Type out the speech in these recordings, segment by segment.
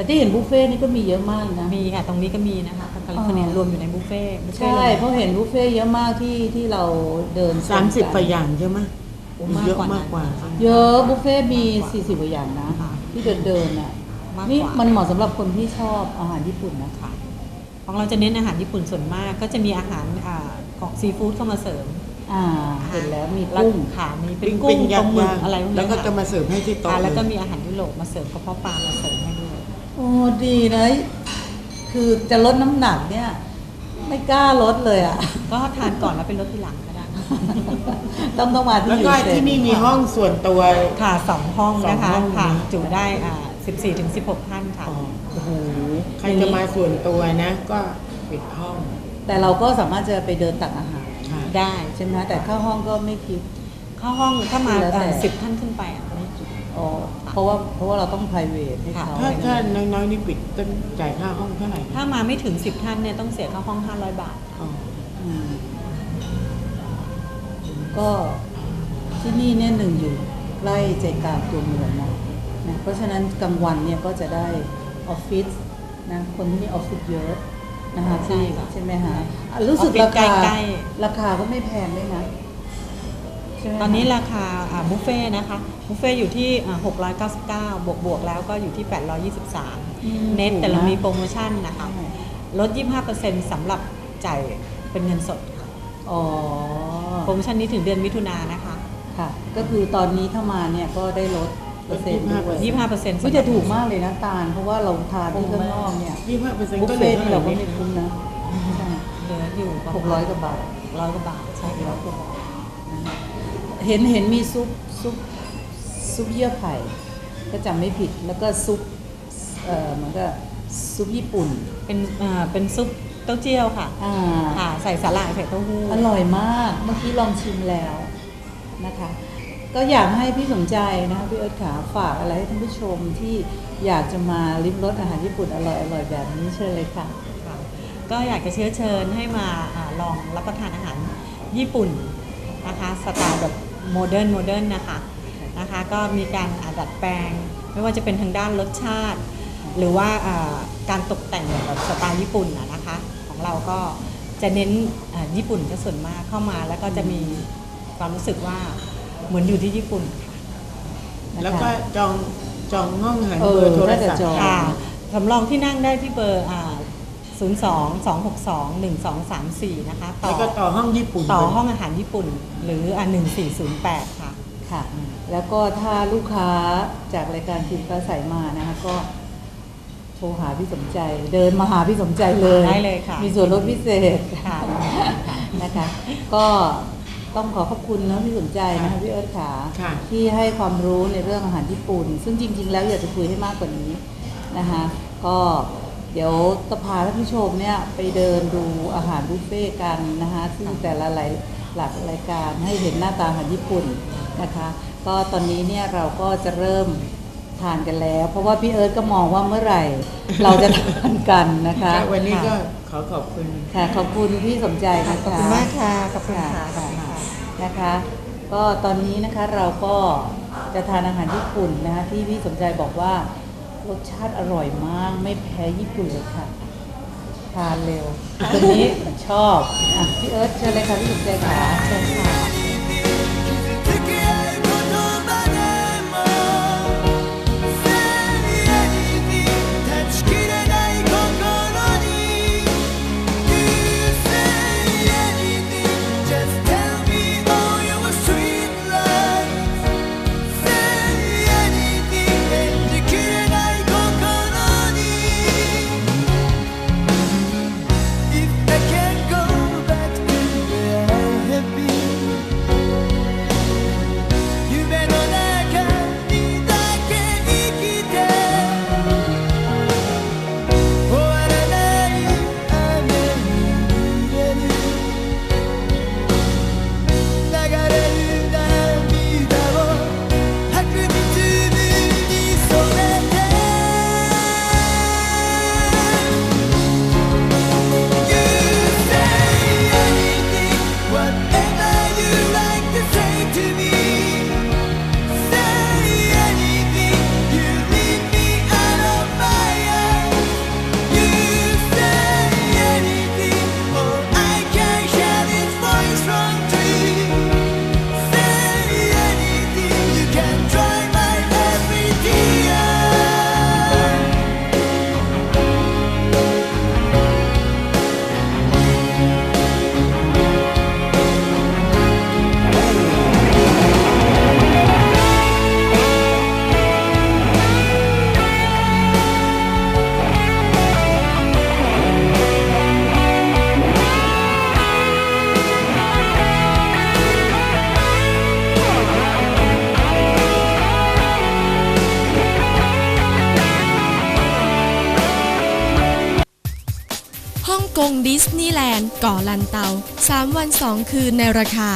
แต่ที่เห็นบุฟเฟ่ต์นี่ก็มีเยอะมากนะ มีค่ะ ตรงนี้ก็มีนะคะทางแคลิฟอร์เนียรวมอยู่ในบุฟเฟ่ต์บุฟเฟ่ใช่ต์เลยเพราะเห็นบุฟเฟ่ต์เยอะมากที่ที่เราเดินสามสิบชกว่าอย่างใช่ไหมโอ้มากเยอะกว่านั้นมากกว่า เยอะบุฟเฟ่ต์มี40กว่าอย่างนะค่ะที่เดินเดินๆอะมากนี่กว่ามันเหมาะสำหรับคนที่ชอบอาหารญี่ปุ่นนะค่ะของเราจะเน้นอาหารญี่ปุ่นส่วนมากก็จะมีอาหารอ่าของซีฟู้ดเข้ามาเสริมอ่าเห็นแล้วมีแล้วกุ้งค่ะมีเป็ปิ้นงกุ้ปิ้งงปย่าลางหมึกๆอะไรพวกแล้วนี้ก็จะค่ะมาเสิร์ฟให้ที่โต๊ะอ่าแล้วก็เยมีอาหารยุโรปมาเสริมกระเพาะปลามา อ้ดีนะคือจะลดน้ำหนักเนี่ย ไม่กล้าลดเลยอะ ก็ทานก่อนแล้วเป็นรสทีหลังก็ได้ ต้องต้องมาที่แล้วก็ยูเซที่นี่มีห้องส่วนตัว ค่ะสองห้องสองนะคะห้อง ค่ะนะจุได้อ่า14ถึง16 ท่านค่ะ อ๋อโอ้โหใครจะมาส่วนตัวนะ ก็ปิดห้องแต่เราก็สามารถจะไปเดินตักอาหาร ค่ะ ได้ ใช่ไหมแต่เข้าห้องก็ไม่คิด เข้าห้องถ้ามาแล้วแต่ สิบท่านขึ้นไปอะไม่กี่ อ๋อเพราะว่าเพราะว่าเราต้อง private ให้เขาถ้าถ้าน้อยๆนี่ปิดต้องจ่ายค่าห้องเท่าไหร่ถ้ามาไม่ถึง 10 ท่านเนี่ยต้องเสียค่าห้อง 500 บาทอ๋ออืมก็ที่นี่เนี่ยหนึ่งอยู่ใกล้ใจกลางตัวเมืองนะนะเพราะฉะนั้นกลางวันเนี่ยก็จะได้ออฟฟิศนะคนที่นี่ออฟฟิศเยอะนะคะใช่ที่ค่ะใช่ไหมคะอะรู้สึกออฟฟิศราคาใกล้ราคาก็ไม่แพงด้วยนะ ใช่ไหมคะ ตอนนี้ราคาอ่าบุฟเฟ่ต์นะคะบุฟเฟ่ต์อยู่ที่อ่า699 บวกบวกๆแล้วก็อยู่ที่ อืม 823 เน็ตแต่เราถูกนะมีโปรโมชั่นนะคะใช่ลด 25%สำหรับจ่ายเป็นเงินสดค่ะอ๋อโปรโมชั่นนี้ถึงเดือนมิถุนายนนะคะค่ะ ก็คือตอนนี้ถ้ามาเนี่ยก็ได้ลดเปอร์เซ็นต์ด้วย25%ไม่จะถูกมากเลยนะตาล เพราะว่าเราทานที่ข้างนอกเนี่ยยี่ห้าเปอร์เซ็นต์บุฟก็เหลืเฟ่อต์เท่านี่ไหร่เราก็นี่ไม่คุ้มนะใช่เหลืออยู่ประหกมาร้อยณกว่าบาท ร้อยกว่าบาทใช่ร้ค่ะอยกว่าบาทนะคะ เห็นเห็นมีซุปซุปซุปเยื่อไผ่ก็จำไม่ผิดแล้วก็ซุปเอ่อเหมือนกับซุปญี่ปุ่น เป็นอ่าเป็นซุปเต้าเจี้ยวค่ะอ่าค่ะ ใส่สาหร่ายใส่เต้าหู้อร่อยมากเมื่อกี้ลองชิมแล้วนะคะ ก็อยากให้พี่สมใจนะคะพี่เอิร์ธขาฝากอะไรให้ท่านผู้ชมที่อยากจะมาลิ้มรสอาหารญี่ปุ่นอร่อยอร่อยแบบนี้เชิญเลยค่ะค่ะก็อยากจะเชื้อเชิญให้มาอาลองรับประทานอาหารญี่ปุ่นนะคะสไตล์แบบ โมเดิร์นโมเดิร์นนะคะนะคะก็มีการอ่าดัดแปลง ไม่ว่าจะเป็นทางด้านรสชาติ หรือว่าอ่าการตกแต่งแบบสไตล์ญี่ปุ่นนะนะคะของเราก็จะเน้นอ่าญี่ปุ่นก็ส่วนมากเข้ามา แล้วก็จะมีความรู้สึกว่าเหมือนอยู่ที่ญี่ปุ่นค่ะนะคะแล้วก็จองจองห้องอาหารเออเบอร์โทรน่าจะศัพท์จองค่ะสำรองที่นั่งได้ที่เบอร์อ่า 02 262 1234 นะคะ ต่แล้วอก็ต่อห้องญี่ปุ่นต่อไปห้องอาหารญี่ปุ่น หรืออ่า1408 ค่ะ ค่ะ แล้วก็ถ้าลูกค้าจากรายการทีมฟ้าใสมานะคะก็โทรหาพี่สมใจ เดินมาหาพี่สมใจเลยได้เลยค่ะ มีส่วนลดพิเศษ ค่ะ นะคะก็ต้องขอขอบคุณนะพี่สมใจนะคะพี่เอิร์ธขาค่ะ ที่ให้ความรู้ในเรื่องอาหารญี่ปุ่น ซึ่งจริง ๆ แล้วอยากจะคุยให้มากกว่านี้นะคะก็ เดี๋ยวจะพาท่านผู้ชมเนี่ยไปเดินดูอาหารบุฟเฟ่ต์กันนะคะซึ่งแต่ละหลายหลักรายการให้เห็นหน้าตาอาหารญี่ปุ่นนะคะ ก็ตอนนี้เนี่ยเราก็จะเริ่มทานกันแล้ว เพราะว่าพี่เอิร์ธก็มองว่าเมื่อไหร่ เราจะทานกันนะคะค่ะวันนี้ก็ขอขอบคุณค่ะขอบคุณพี่สมใจนะคะขอบคุณมากค่ะขอบคุณค่ะค่ะขอบคุณค่ะนะคะ ก็ตอนนี้นะคะเราก็จะทานอาหารญี่ปุ่นนะคะที่พี่สมใจบอกว่า รสชาติอร่อยมาก ไม่แพ้ญี่ปุ่นเลยค่ะ ทานเร็วคนนี้ชอบอะพี่เอิร์ธเชิญเลยค่ะพี่สมใจค่ะเชิญค่ะ ก่อลันเตา 3 วัน 2 คืนในราคา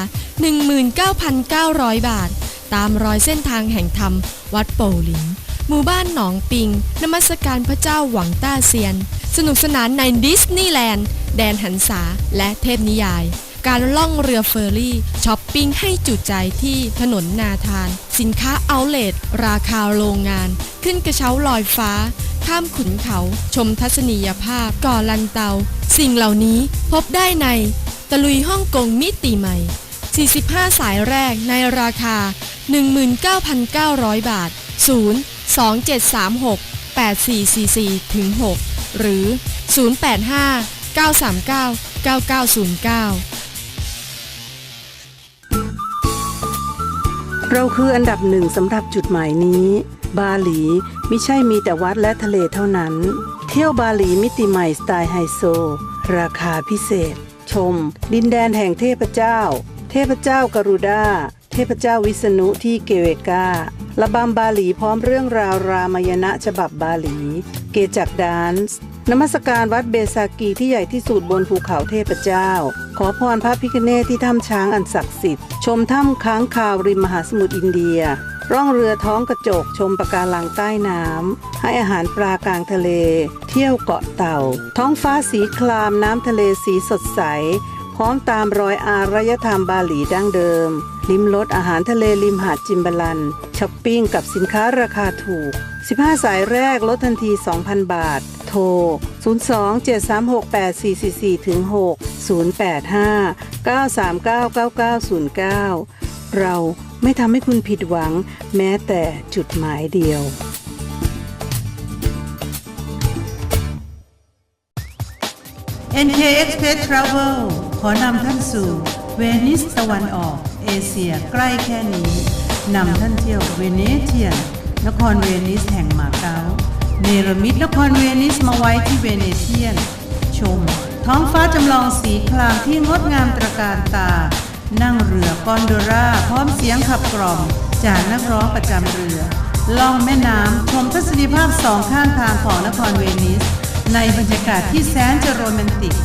19,900 บาท ตามรอยเส้นทางแห่งธรรม วัดโป่หลิง หมู่บ้านหนองปิง นมัสการพระเจ้าหวังต้าเซียน สนุกสนานในดิสนีย์แลนด์ แดนหันษาและเทพนิยาย การล่องเรือเฟอร์รี่ช้อปปิ้งให้จุใจที่ถนนนาทาน สินค้าเอาเลทราคาโรงงาน ขึ้นกระเช้าลอยฟ้า ข้ามขุนเขา ชมทัศนียภาพ ก่อลันเตา สิ่งเหล่านี้พบได้ใน ตะลุยฮ่องกงมิติใหม่ 45 สายแรกในราคา 19,900 บาท 0 2736 8444ถึง6หรือ 085 939 9909 เราคืออันดับหนึ่งสำหรับจุดหมายนี้ บาหลีไม่ใช่มีแต่วัดและทะเลเท่านั้น เที่ยวบาหลีมิติใหม่สไตล์ไฮโซ ราคาพิเศษ ชม ดินแดนแห่งเทพเจ้า เทพเจ้ากรุดาเทพเจ้าวิษณุที่เกเวการะบำบาหลีพร้อมเรื่องราวรามายณะฉบับบาหลี เกจักดานซ์ นมัสการวัดเบซากีที่ใหญ่ที่สุดบนภูเขาเทพเจ้า ขอพรพระพิคเนศที่ถ้ำช้างอันศักดิ์สิทธิ์ ชมถ้ำค้างคาวริมมหาสมุทรอินเดีย ร่องเรือท้องกระจกชมปะการังใต้น้ำ ให้อาหารปลากลางทะเล เที่ยวเกาะเต่า ท้องฟ้าสีครามน้ำทะเลสีสดใส พร้อมตามรอยอารยธรรมบาหลีดั้งเดิม ลิ้มรสอาหารทะเลริมหาดจิมบาลันช้อปปิ้งกับสินค้าราคาถูก 15 สายแรกลดทันที 2,000 บาท ทร 02-736-8444ถึง6 085 939 9909 เราไม่ทำให้คุณผิดหวังแม้แต่จุดหมายเดียว NK Express Travel ขอนำท่านสู่ เวนิสตะวันออก เอเชียใกล้แค่นี้นำท่านเที่ยวเวเนเทียน นครเวนิสแห่งมาเก๊า เนรมิตนครเวนิสมาไว้ที่เวเนเทียน ชม ท้องฟ้าจำลองสีครามที่งดงามตระการตา นั่งเรือกอนโดราพร้อมเสียงขับกล่อม จากนักร้องประจำเรือ ล่องแม่น้ำชมทัศนียภาพสองข้างทางของนครเวนิส ในบรรยากาศที่แสนจะโรแมนติก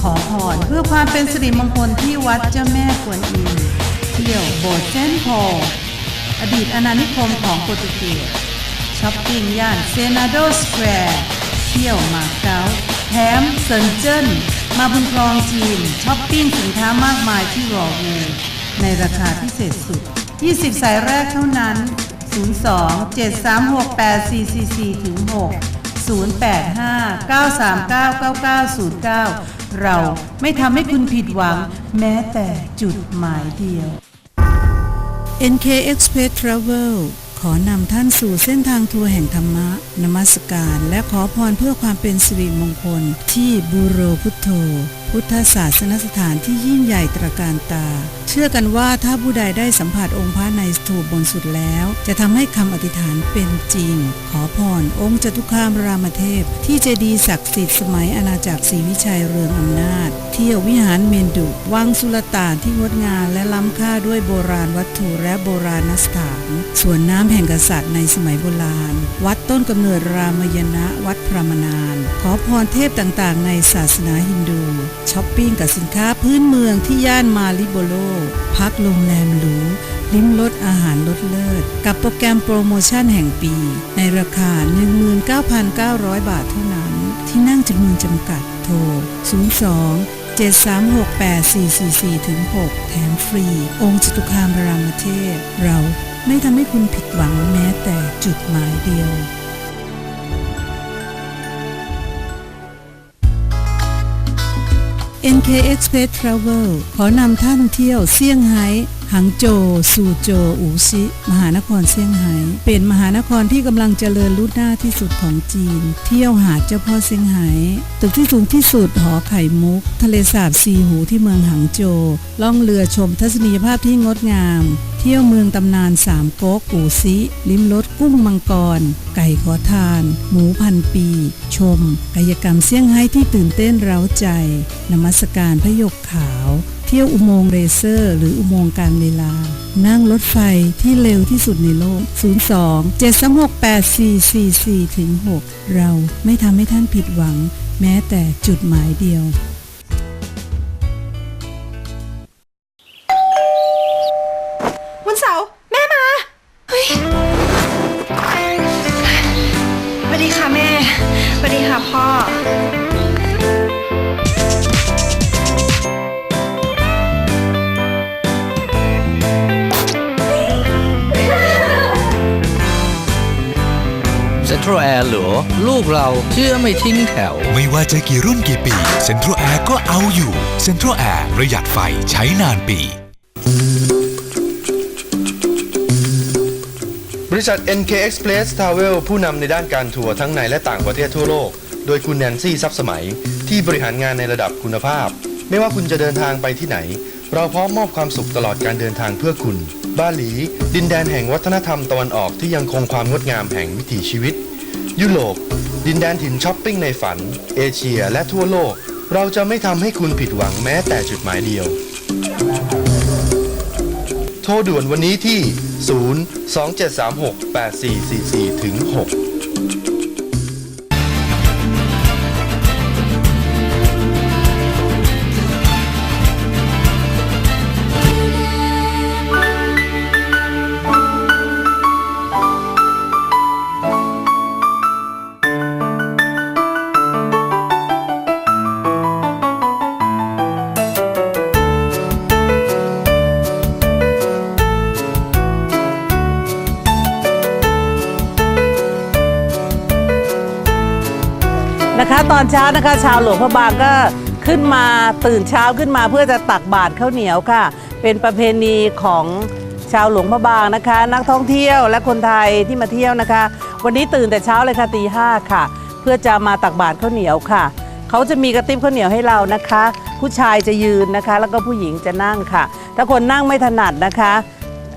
ขอพรเพื่อความเป็นสิริมงคลที่วัดเจ้าแม่กวนอิมเที่ยวโบสถ์เซนต์พอลอดีตอาณานิคมของโปรตุเกส ช้อปปิ้งย่านเซนาโดสแควร์เที่ยวมาเก๊าแถมเซินเจิ้นมาบุญครองจีนช้อปปิ้งสินค้ามากมายที่รอวูในราคาพิเศษสุด 20 สายแรกเท่านั้น 02 736 8444ถึง6 0859399909 เราไม่ทำให้คุณผิดหวัง แม้แต่จุดหมายเดียว NK Express Travel ขอนำท่านสู่เส้นทางทัวร์แห่งธรรมะ นมัสการ และขอพรเพื่อความเป็นสิริมงคลที่บูโรพุทโธ พุทธศาสนสถานที่ยิ่งใหญ่ตระการตา เชื่อกันว่าถ้าผู้ใดได้สัมผัสองค์พระในสถูปบนสุดแล้ว จะทำให้คำอธิษฐานเป็นจริง ขอพรองค์จตุคามรามเทพ ที่เจดีย์ศักดิ์สิทธิ์สมัยอาณาจักรศรีวิชัยเรืองอำนาจ เที่ยววิหารเมนดุวังสุลต่านที่งดงามและล้ำค่าด้วยโบราณวัตถุและโบราณสถานสวนน้ำแห่งกษัตริย์ในสมัยโบราณ วัดต้นกำเนิดรามยณะวัดพรามนาน ขอพรเทพต่างๆ ในศาสนาฮินดูช้อปปิ้งกับสินค้าพื้นเมืองที่ย่านมาริโบโล พักโรงแรมหรู ลิ้มรสอาหารลดเลิศ กับโปรแกรมโปรโมชั่นแห่งปี ในราคา 19,900 บาทเท่านั้น ที่นั่งจำนวนจำกัดโทร 02 7368444ถึง6แถมฟรี องค์จตุคามรามเทพ เราไม่ทำให้คุณผิดหวังแม้แต่จุดหมายเดียว NK Express Travel ขอนำท่านเที่ยวเซี่ยงไฮ้ หังโจวซูโจวอูชิ มหานครเซี่ยงไฮ้เป็นมหานครที่กำลังเจริญรุ่หน้าที่สุดของจีน เที่ยวหาดเจ้าพ่อเซี่ยงไฮ้ตึกที่สูงที่สุดหอไข่มุก ทะเลสาบซีหูที่เมืองหังโจวล่องเรือชมทัศนียภาพที่งดงาม เที่ยวเมืองตำนานสามก๊กอูซิ ลิ้มรสกุ้งมังกร ไก่ขอทาน หมูพันปี ชม กายกรรมเซี่ยงไฮ้ที่ตื่นเต้นเร้าใจ นมัสการพระยกขาว เที่ยวอุโมงค์เรเซอร์ หรืออุโมงค์การเวลา นั่งรถไฟที่เร็วที่สุดในโลก 02 736 8444ถึง6เราไม่ทำให้ท่านผิดหวัง แม้แต่จุดหมายเดียว ทรัลแอร์เหรอลูกเราเชื่อไม่ทิ้งแถว ไม่ว่าจะกี่รุ่นกี่ปีเซ็นทรัลแอร์ก็เอาอยู่เซ็นทรัลแอร์ประหยัดไฟใช้นานปี บริษัท NK Express Travel ผู้นำในด้านการทัวร์ทั้งในและต่างประเทศทั่วโลก โดยคุณแนนซี่ซับสมัย ที่บริหารงานในระดับคุณภาพ ไม่ว่าคุณจะเดินทางไปที่ไหน เราพร้อมมอบความสุขตลอดการเดินทางเพื่อคุณบาหลี ดินแดนแห่งวัฒนธรรมตะวันออกที่ยังคงความงดงามแห่งวิถีชีวิต ยุโรปดินแดนถิ่นช้อปปิ้งในฝัน เอเชียและทั่วโลก เราจะไม่ทำให้คุณผิดหวังแม้แต่จุดหมายเดียว โทรด่วนวันนี้ที่ 0 2 7 3 6 8 4 4 4ถึง6 ตอนเช้านะคะ ชาวหลวงพระบางก็ขึ้นมาตื่นเช้าขึ้นมาเพื่อจะตักบาตรข้าวเหนียวค่ะ เป็นประเพณีของชาวหลวงพระบางนะคะ นักท่องเที่ยวและคนไทยที่มาเที่ยวนะคะ วันนี้ตื่นแต่เช้าเลยค่ะตีห้าค่ะ เพื่อจะมาตักบาตรข้าวเหนียวค่ะ เขาจะมีกระติบข้าวเหนียวให้เรานะคะ ผู้ชายจะยืนนะคะ แล้วก็ผู้หญิงจะนั่งค่ะ ถ้าคนนั่งไม่ถนัดนะคะ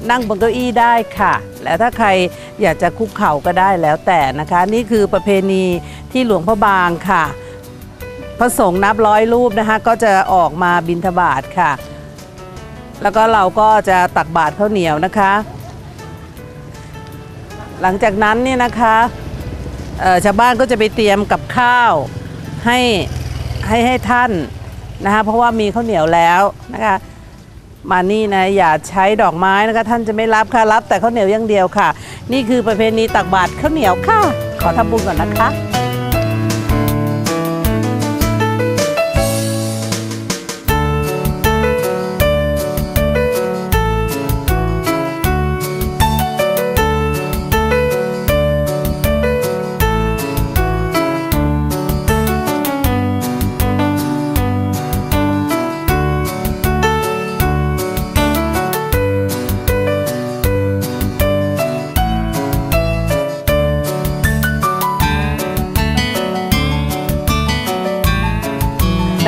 นั่งบนเก้าอี้ได้ค่ะ และถ้าใครอยากจะคุกเข่าก็ได้แล้วแต่นะคะ นี่คือประเพณีที่หลวงพระบางค่ะ พระสงฆ์นับร้อยรูปนะคะ ก็จะออกมาบิณฑบาตค่ะ แล้วก็เราก็จะตักบาตรข้าวเหนียวนะคะ หลังจากนั้นเนี่ยนะคะชาวบ้านก็จะไปเตรียมกับข้าวให้ให้ให้ท่านนะคะเพราะว่ามีข้าวเหนียวแล้วนะคะ มานี่นะอย่าใช้ดอกไม้นะคะ ท่านจะไม่รับค่ะรับแต่ข้าวเหนียวอย่างเดียวค่ะ นี่คือประเพณีตักบาตรข้าวเหนียวค่ะ ขอทำบุญก่อนนะคะ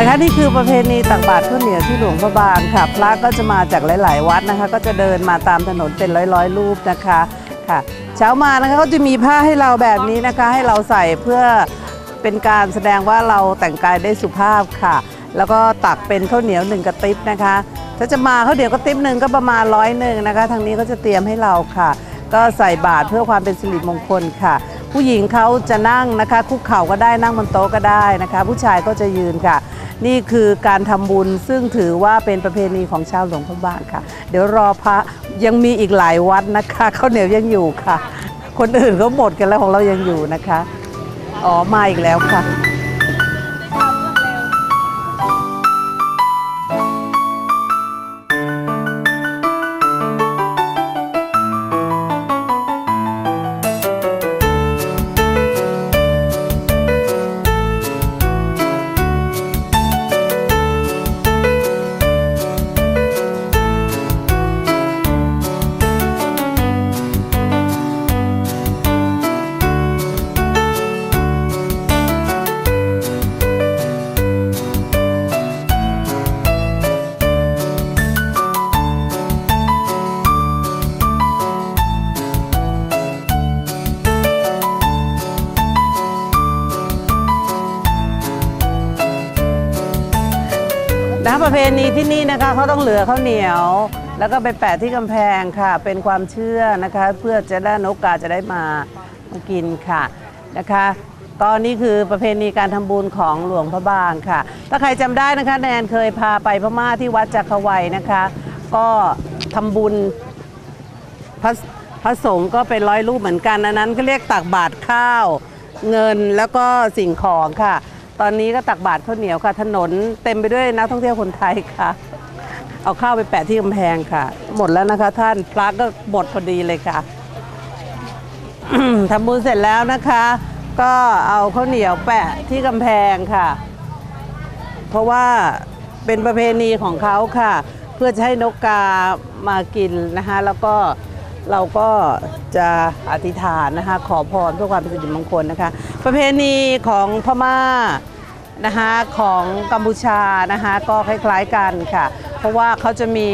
นะคะนี่คือประเพณีตักบาตรข้าวเหนียวที่หลวงพระบางค่ะ พระก็จะมาจากหลาย ๆ วัดนะคะ ก็จะเดินมาตามถนนเป็นร้อย ๆ รูปนะคะค่ะ เช้ามานะคะก็จะมีผ้าให้เราแบบนี้นะคะ ให้เราใส่เพื่อเป็นการแสดงว่าเราแต่งกายได้สุภาพค่ะ แล้วก็ตักเป็นข้าวเหนียวหนึ่งกระติบนะคะ ถ้าจะมาข้าวเหนียวกระติบหนึ่งก็ประมาณร้อยหนึ่งนะคะ ทางนี้ก็จะเตรียมให้เราค่ะ ก็ใส่บาตรเพื่อความเป็นสิริมงคลค่ะผู้หญิงเขาจะนั่งนะคะ คุกเข่าก็ได้นั่งบนโต๊ะก็ได้นะคะ ผู้ชายก็จะยืนค่ะ นี่คือการทำบุญซึ่งถือว่าเป็นประเพณีของชาวหลวงพระบางค่ะ เดี๋ยวรอพระยังมีอีกหลายวัดนะคะข้าวเหนียวยังอยู่ค่ะ คนอื่นเขาหมดกันแล้วของเรายังอยู่นะคะ อ๋อมาอีกแล้วค่ะ「 นะประเพณีที่นี่นะคะเขาต้องเหลือข้าวเหนียว แล้วก็ไปแปะที่กำแพงค่ะ เป็นความเชื่อนะคะ เพื่อจะได้นกกาจะได้มามากินค่ะนะคะก็นี่คือประเพณีการทำบุญของหลวงพระบางค่ะ ถ้าใครจำได้นะคะแนนเคยพาไปพม่าที่วัดจักรวัยนะคะ ก็ทำบุญพระพระสงฆ์ก็เป็นร้อยรูปเหมือนกันอันนั้นก็เรียกตักบาตรข้าวเงินแล้วก็สิ่งของค่ะ ตอนนี้ก็ตักบาตรข้าวเหนียวค่ะ ถนนเต็มไปด้วยนักท่องเที่ยวคนไทยค่ะ เอาข้าวไปแปะที่กำแพงค่ะ หมดแล้วนะคะ ท่านพระก็หมดพอดีเลยค่ะทำบุญเสร็จแล้วนะคะ ก็เอาข้าวเหนียวแปะที่กำแพงค่ะ เพราะว่าเป็นประเพณีของเขาค่ะ เพื่อจะให้นกกามากินนะคะ แล้วก็เราก็จะอธิษฐานนะคะ ขอพรเพื่อความเป็นสิริมงคลนะคะ ประเพณีของพม่า นะคะของกัมพูชานะคะก็คล้ายๆกันค่ะ เพราะว่าเขาจะมี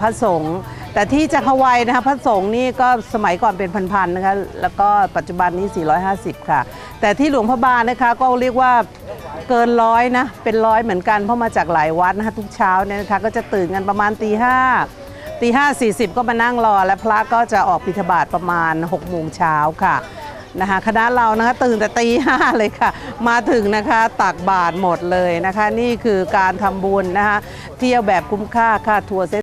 พระสงฆ์แต่ที่จักรวัยนะคะพระสงฆ์นี่ก็สมัยก่อนเป็นพันๆนะคะแล้วก็ปัจจุบันนี้ 450 ค่ะ แต่ที่หลวงพระบางนะคะก็เรียกว่าเกินร้อยนะเป็นร้อยเหมือนกันเพราะมาจากหลายวัดนะคะทุกเช้าเนี่ยนะคะก็จะตื่นกันประมาณตีห้าตีห้าสี่สิบก็มานั่งรอ และพระก็จะออกบิณฑบาตประมาณ6กโมงเช้าค่ะ นะคะคณะเรานะคะตื่นแต่ตีห้าเลยค่ะ มาถึงนะคะตักบาทหมดเลยนะคะ นี่คือการทำบุญนะคะ เที่ยวแบบคุ้มค่าค่าทัวร์เซ